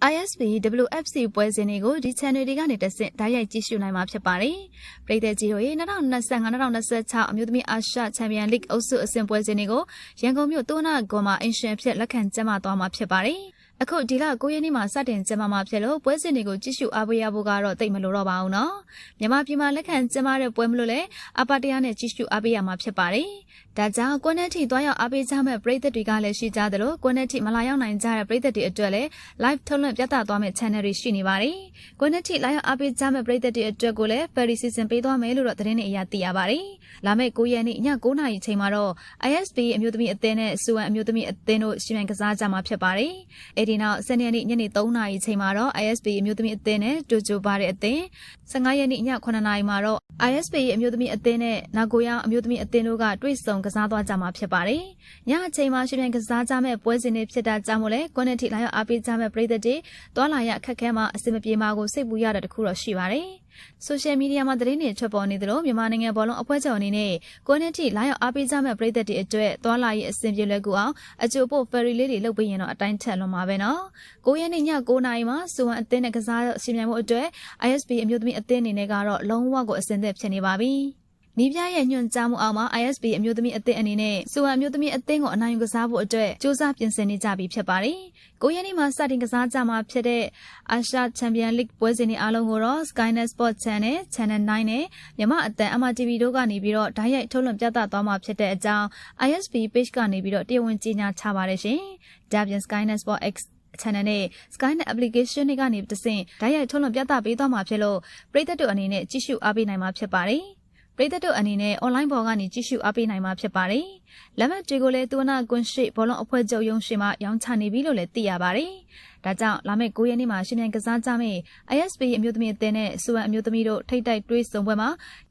ISP WFC ပွဲစဉ်တွေကိုဒီ channel တွေကနေတက်ဆင့်ဓာတ်ရိုက်ကြည့်ရှုနိုင်မှာဖြစ်ပါတယ်။ပြည်သက်ကြီးတို့ရေ2025-2026အမျိုးသမီးအာရှချန်ပီယံလိဂ်အုပ်စုအဆင့်ပွဲစဉ်တွေကိုရန်ကုန်မြို့တိုးနာကွန်မှာအင်ရှင်ဖြစ်လက်ခံကျင်းပသွားမှာဖြစ်ပါတယ်။ အခုဒီလ9ရက်နေ့မှာစတင်ကျင်းပမှာဖြစ်လို့ပွဲစဉ်တွေကိုကြည့်ရှုအားပေးရဖို့ကတော့တိတ်မလိုတော့ပါဘူးနော်။မြန်မာပြည်မှာလက်ခံကျင်းပတဲ့ပွဲမလို့လဲအပါတရားနဲ့ကြည့်ရှုအားပေးရမှာဖြစ်ပါတယ်။ဒါကြောင့်ကွန်နက်တီတွားရောက်အားပေးကြမဲ့ပရိသတ်တွေကလည်းရှိကြသလိုကွန်နက်တီမလာရောက်နိုင်ကြတဲ့ပရိသတ်တွေအတွက်လည်း live ထုတ်လွှင့်ပြသသွားမယ့် channel တွေရှိနေပါတယ်။ကွန်နက်တီလာရောက်အားပေးကြမဲ့ပရိသတ်တွေအတွက်ကိုလည်း ferry season ပေးသွားမယ်လို့တော့သတင်းတွေအရသိရပါတယ်။လာမယ့်9ရက်နေ့ည9:00နာရီချိန်မှာတော့ ISB အမျိုးသမီးအသင်းနဲ့စုဝံအမျိုးသမီးအသင်းတို့ရှင်ပြိုင်ကစားကြမှာဖြစ်ပါတယ်။အဲဒီနောက်10ရက်နေ့ညနေ3:00နာရီချိန်မှာတော့ ISB အမျိုးသမီးအသင်းနဲ့တူတူပါတဲ့အသင်း15ရက်နေ့ည9:00နာရီမှာတော့ ISB အမျိုးသမီးအသင်းနဲ့နာဂိုယာအမျိုးသမီးအသင်းတို့ကတွေ့ဆုံကစားသွားကြမှာဖြစ်ပါတယ်။ညအချိန်မှာရှင်ပြိုင်ကစားကြမဲ့ပွဲစဉ်တွေဖြစ်တာကြောင့်မို့လဲကွန်နက်တီလာရောက်အားပေးကြမဲ့ပြည်သက်တွေတွာလာရအခက်ခဲမှာအဆင်မပြေမှာကိုစိတ်ပူရတဲ့တခုတော့ရှိပါတယ်။ ဆိုရှယ်မီဒီယာမှာသတင်းတွေထွက်ပေါ်နေသလိုမြန်မာနိုင်ငံဘောလုံးအဖွဲ့ချုပ်အနေနဲ့ကွန်နက်တီလာရောက်အားပေးကြမဲ့ပြည်သက်တွေအတွက်တွာလာရအဆင်ပြေလွယ်ကူအောင်အကျိုးပို့ဖယ်ရီလေးတွေလုပ်ပေးရင်တော့အတိုင်းထက်လွန်မှာပဲနော်။9ရက်နေ့ည9:00နာရီမှာစုဝံအသင်းနဲ့ကစားရှင်ပြိုင်မှုအတွက် ISB အမျိုးသမီးအသင်းအနေနဲ့ကတော့လုံးဝကိုအဆင်သင့်ဖြစ်နေပါပြီ။ နီးပြရဲ့ညွှန်ကြားမှုအောက်မှာ ISB အမျိုးသမီးအသင်းအနေနဲ့စူဝံအမျိုးသမီးအသင်းကိုအနိုင်ယူကစားဖို့အတွက်စ조사ပြင်ဆင်နေကြပြီဖြစ်ပါတယ်။ကိုရက်နေ့မှာစတင်ကစားကြမှာဖြစ်တဲ့အာရှချန်ပီယံလိဂ်ပွဲစဉ်တွေအားလုံးကိုတော့ Skynet Sport Channel, Channel 9နဲ့မြန်မာအသံ MRTV တို့ကနေပြီးတော့ဓာတ်ရိုက်ထုတ်လွှင့်ပြသသွားမှာဖြစ်တဲ့အကြောင်း ISB page ကနေပြီးတော့တရားဝင်ကြေညာချပါတယ်ရှင်။ဒါပြင် Skynet Sport X channel နဲ့ Skynet application တွေကနေတဆင့်ဓာတ်ရိုက်ထုတ်လွှင့်ပြသပေးသွားမှာဖြစ်လို့ပရိသတ်တို့အနေနဲ့ကြည့်ရှုအားပေးနိုင်မှာဖြစ်ပါတယ်။ ပရိသတ်တို့အနေနဲ့ online ပေါ်ကနေကြည့်ရှုအားပေးနိုင်မှာဖြစ်ပါတယ်။လက်မှတ်တွေကိုလည်းသွနာကွန်ရှိဘောလုံးအဖွဲ့ချုပ်ရုံးရှိမှရောင်းချနေပြီလို့လည်းသိရပါတယ်။ဒါကြောင့်လာမယ့်9ရက်နေ့မှာရှင်မြန်ကစားကြမယ့် ISP အမျိုးသမီးအသင်းနဲ့စုဝံအမျိုးသမီးတို့ထိတ်တိုက်တွေးဆုံပွဲမှာ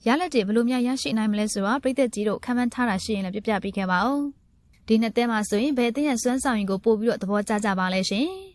ရလက်တွေဘယ်လိုများရရှိနိုင်မလဲဆိုတာပရိသတ်ကြီးတို့ခံမှန်းထားတာရှိရင်လည်းပြပြပေးခဲ့ပါဦး။ဒီနှစ်သင်းမှာဆိုရင်ဘယ်အသင်းရဲ့စွမ်းဆောင်ရည်ကိုပို့ပြီးတော့သဘောကျကြပါလဲရှင်။